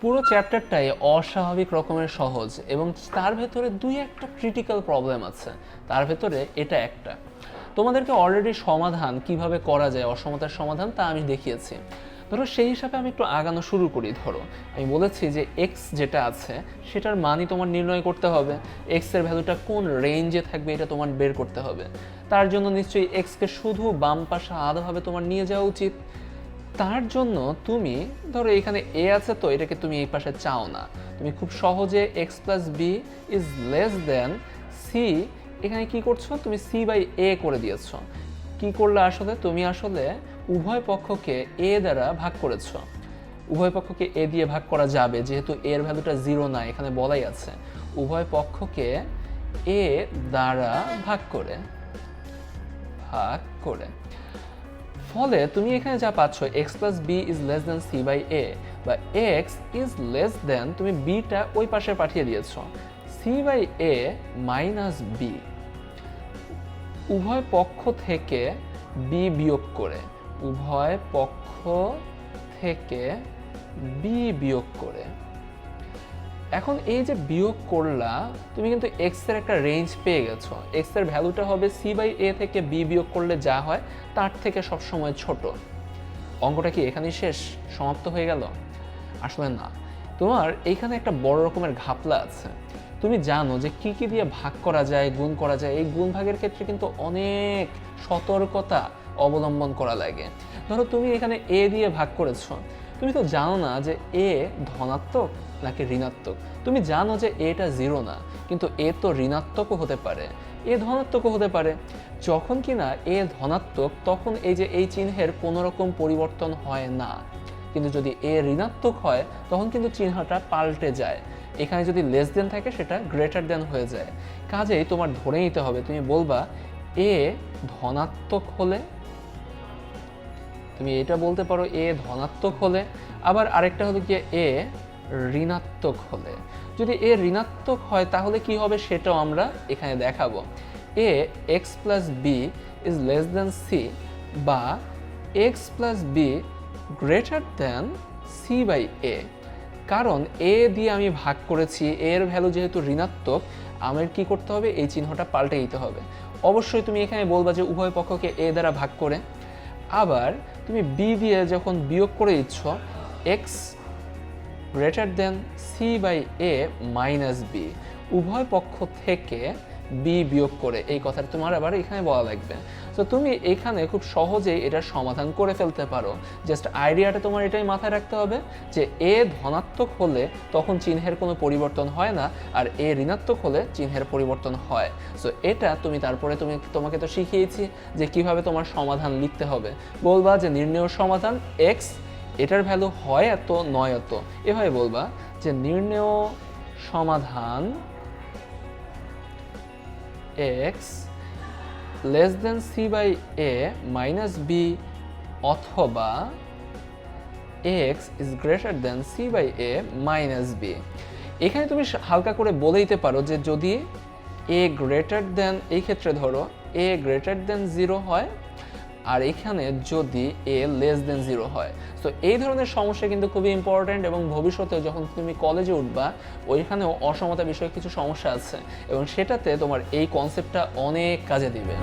পুরো চ্যাপ্টারটাই অস্বাভাবিক রকমের সহজ এবং তার ভেতরে দুই একটা ক্রিটিক্যাল প্রবলেম আছে। তার ভেতরে এটা একটা। তোমাদেরকে অলরেডি সমাধান কীভাবে করা যায়, অসমতার সমাধান তা আমি দেখিয়েছি। ধরো সেই হিসাবে আমি একটু আগানো শুরু করি, ধরো। আমি বলেছি যে এক্স যেটা আছে, সেটার মানই তোমার নির্ণয় করতে হবে। এক্সের ভ্যালুটা কোন রেঞ্জে থাকবে এটা তোমার বের করতে হবে। তার জন্য নিশ্চয়ই এক্সকে শুধু বাম পাশে আলাদাভাবে তোমার নিয়ে যাওয়া উচিত। তার জন্য তুমি, ধরো এখানে এ আছে তো, এটাকে তুমি এই পাশে চাও না। তুমি খুব সহজে X plus B is less than C এখানে কি করছ? তুমি সি বাই এ করে দিয়েছ। কি করলে আসলে? তুমি আসলে উভয় পক্ষকে এ দ্বারা ভাগ করেছ। উভয় পক্ষকে এ দিয়ে ভাগ করা যাবে, যেহেতু এর ভ্যালুটা জিরো না, এখানে বলাই আছে। উভয় পক্ষকে এ দ্বারা ভাগ করে ভাগ করে। ফলে তুমি এখানে যা পাচ্ছ X plus B is less than C by A বা এক্স ইজ লেস দেন তুমি বিটা ওই পাশে পাঠিয়ে দিয়েছ। C by A minus B উভয় পক্ষ থেকে বি বিয়োগ করে, উভয় পক্ষ থেকে বি বিয়োগ করে। এখন এই যে বিয়োগ করলা, তুমি কিন্তু এক্সের একটা রেঞ্জ পেয়ে গেছো। এক্সের ভ্যালুটা হবে সি বাই এ থেকে বি বিয়োগ করলে যা হয়, তার থেকে সবসময় ছোট। অঙ্কটা কি এখানেই শেষ? সমাপ্ত হয়ে গেল? আসলে না। তোমার এইখানে একটা বড় রকমের ঘাপলা আছে। তুমি জানো যে কি কি দিয়ে ভাগ করা যায়, গুণ করা যায়, এই গুণ ভাগের ক্ষেত্রে কিন্তু অনেক সতর্কতা অবলম্বন করা লাগে। ধরো তুমি এখানে এ দিয়ে ভাগ করেছ। তুমি তো জানো না যে এ ধনাত্মক নাকি ঋণাত্মক? তুমি জানো যে এটা জিরো না, কিন্তু এ তো ঋণাত্মকও হতে পারে। এ ধনাত্মকও হতে পারে। যখন কিনা এ ধনাত্মক, তখন এই যে এই চিহ্নের কোনো রকম পরিবর্তন হয় না। কিন্তু যদি এ ঋণাত্মক হয়, তখন কিন্তু চিহ্নটা পাল্টে যায়। এখানে যদি লেস দেন থাকে, সেটা গ্রেটার দেন হয়ে যায়। কাজেই তোমার ধরে নিতে হবে, তুমি বলবা, এ ধনাত্মক হলে, তুমি এটা বলতে পারো, এ ধনাত্মক হলে, আবার আরেকটা হলো গিয়ে এ ঋণাত্মক হলে। যদি এ ঋণাত্মক হয়, তাহলে কি হবে সেটাও আমরা এখানে দেখাবো। A X plus B is less than C বা X plus B greater than C by A কারণ এ দিয়ে আমি ভাগ করেছি, এর ভ্যালু যেহেতু ঋণাত্মক আমার কি করতে হবে? এই চিহ্নটা পাল্টে দিতে হবে। অবশ্যই তুমি এখানে বলবা যে উভয় পক্ষকে এ দ্বারা ভাগ করে। আবার তুমি বি দিয়ে যখন বিয়োগ করে দিচ্ছ X greater than C by A minus B উভয় পক্ষ থেকে বি বিয়োগ করে, এই কথাটা তোমার আবার এখানে বলা লাগবে। তো তুমি এখানে খুব সহজেই এটার সমাধান করে ফেলতে পারো। জাস্ট আইডিয়াটা তোমার এটাই মাথায় রাখতে হবে যে এ ধনাত্মক হলে তখন চিহ্নের কোনো পরিবর্তন হয় না, আর এ ঋণাত্মক হলে চিহ্নের পরিবর্তন হয়। সো এটা তুমি তারপরে তুমি তোমাকে তো শিখিয়েছি যে কীভাবে তোমার সমাধান লিখতে হবে। বলবা যে নির্ণয় সমাধান এক্স এটার ভ্যালু হয় এত, নয় এত। এভাবে বলবা যে নির্ণয় সমাধান X less than C by A minus B অথবা X is greater than C by A minus B এখানে তুমি হালকা করে বলে দিতে পারো যে যদি এ গ্রেটার দেন এই ক্ষেত্রে ধরো এ গ্রেটার দেন জিরো হয় আর এখানে যদি এ লেস দেন জিরো হয়, তো এই ধরনের সমস্যা কিন্তু খুবই ইম্পর্ট্যান্ট এবং ভবিষ্যতে যখন তুমি কলেজে উঠবা, ওইখানেও অসমতা বিষয়ে কিছু সমস্যা আছে এবং সেটাতে তোমার এই কনসেপ্টটা অনেক কাজে দিবে।